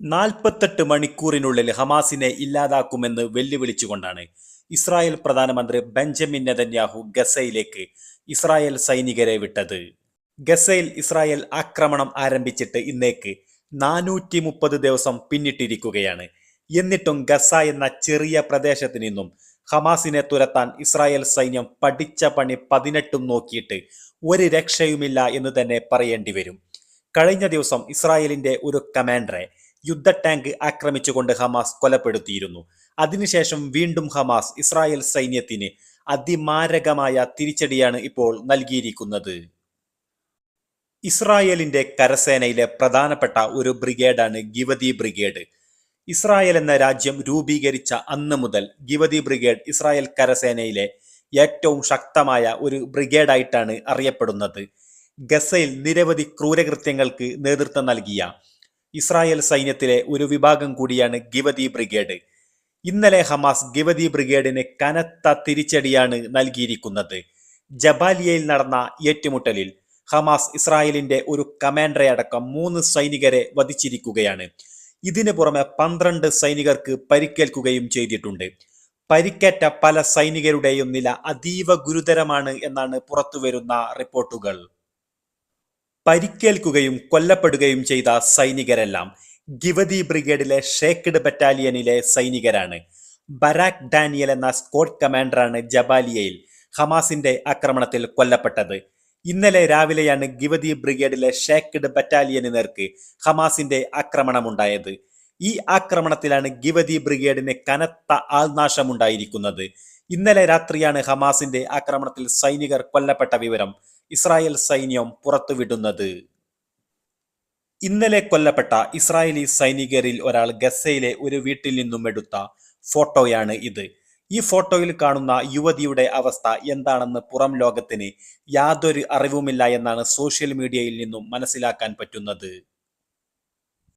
നാൽപ്പത്തെട്ട് മണിക്കൂറിനുള്ളിൽ ഹമാസിനെ ഇല്ലാതാക്കുമെന്ന് വെല്ലുവിളിച്ചുകൊണ്ടാണ് ഇസ്രായേൽ പ്രധാനമന്ത്രി ബെഞ്ചമിൻ നെതന്യാഹു ഗസയിലേക്ക് ഇസ്രായേൽ സൈനികരെ വിട്ടത്. ഗസയിൽ ഇസ്രായേൽ ആക്രമണം ആരംഭിച്ചിട്ട് ഇന്നേക്ക് നാനൂറ്റി മുപ്പത് ദിവസം പിന്നിട്ടിരിക്കുകയാണ്. എന്നിട്ടും ഗസ എന്ന ചെറിയ പ്രദേശത്ത് നിന്നും ഹമാസിനെ തുരത്താൻ ഇസ്രായേൽ സൈന്യം പഠിച്ച പണി പതിനെട്ടും നോക്കിയിട്ട് ഒരു രക്ഷയുമില്ല എന്ന് തന്നെ പറയേണ്ടി വരും കഴിഞ്ഞ ദിവസം ഇസ്രായേലിന്റെ ഒരു കമാൻഡറെ യുദ്ധ ടാങ്ക് ആക്രമിച്ചുകൊണ്ട് ഹമാസ് കൊലപ്പെടുത്തിയിരുന്നു. അതിനുശേഷം വീണ്ടും ഹമാസ് ഇസ്രായേൽ സൈന്യത്തിന് അതിമാരകമായ തിരിച്ചടിയാണ് ഇപ്പോൾ നൽകിയിരിക്കുന്നത്. ഇസ്രായേലിന്റെ കരസേനയിലെ പ്രധാനപ്പെട്ട ഒരു ബ്രിഗേഡാണ് ഗിവതി ബ്രിഗേഡ്. ഇസ്രായേൽ എന്ന രാജ്യം രൂപീകരിച്ച അന്ന് മുതൽ ഗിവതി ബ്രിഗേഡ് ഇസ്രായേൽ കരസേനയിലെ ഏറ്റവും ശക്തമായ ഒരു ബ്രിഗേഡായിട്ടാണ് അറിയപ്പെടുന്നത്. ഗസയിൽ നിരവധി ക്രൂരകൃത്യങ്ങൾക്ക് നേതൃത്വം നൽകിയ ഇസ്രായേൽ സൈന്യത്തിലെ ഒരു വിഭാഗം കൂടിയാണ് ഗിവതി ബ്രിഗേഡ്. ഇന്നലെ ഹമാസ് ഗിവതി ബ്രിഗേഡിന് കനത്ത തിരിച്ചടിയാണ് നൽകിയിരിക്കുന്നത്. ജബാലിയയിൽ നടന്ന ഏറ്റുമുട്ടലിൽ ഹമാസ് ഇസ്രായേലിന്റെ ഒരു കമാൻഡറെ അടക്കം മൂന്ന് സൈനികരെ വധിച്ചിരിക്കുകയാണ്. ഇതിനു പുറമെ പന്ത്രണ്ട് സൈനികർക്ക് പരിക്കേൽക്കുകയും ചെയ്തിട്ടുണ്ട്. പരിക്കേറ്റ പല സൈനികരുടെയും നില അതീവ ഗുരുതരമാണ് എന്നാണ് പുറത്തുവരുന്ന റിപ്പോർട്ടുകൾ. പരിക്കേൽക്കുകയും കൊല്ലപ്പെടുകയും ചെയ്ത സൈനികരെല്ലാം ഗിവതി ബ്രിഗേഡിലെ ഷേക്ക്ഡ് ബറ്റാലിയനിലെ സൈനികരാണ്. ബരാക് ഡാനിയൽ എന്ന സ്ക്വാഡ് കമാൻഡറാണ് ജബാലിയയിൽ ഹമാസിന്റെ ആക്രമണത്തിൽ കൊല്ലപ്പെട്ടത്. ഇന്നലെ രാവിലെയാണ് ഗിവതി ബ്രിഗേഡിലെ ഷേക്ക്ഡ് ബറ്റാലിയന് നേർക്ക് ഹമാസിന്റെ ആക്രമണമുണ്ടായത്. ഈ ആക്രമണത്തിലാണ് ഗിവതി ബ്രിഗേഡിന് കനത്ത ആൾനാശമുണ്ടായിരിക്കുന്നത്. ഇന്നലെ രാത്രിയാണ് ഹമാസിന്റെ ആക്രമണത്തിൽ സൈനികർ കൊല്ലപ്പെട്ട വിവരം ഇസ്രായേൽ സൈന്യം പുറത്തുവിടുന്നത്. ഇന്നലെ കൊല്ലപ്പെട്ട ഇസ്രായേലി സൈനികരിൽ ഒരാൾ ഗസയിലെ ഒരു വീട്ടിൽ നിന്നും എടുത്ത ഫോട്ടോയാണ് ഇത്. ഈ ഫോട്ടോയിൽ കാണുന്ന യുവതിയുടെ അവസ്ഥ എന്താണെന്ന് പുറം ലോകത്തിന് യാതൊരു അറിവുമില്ല എന്നാണ് സോഷ്യൽ മീഡിയയിൽ നിന്നും മനസ്സിലാക്കാൻ പറ്റുന്നത്.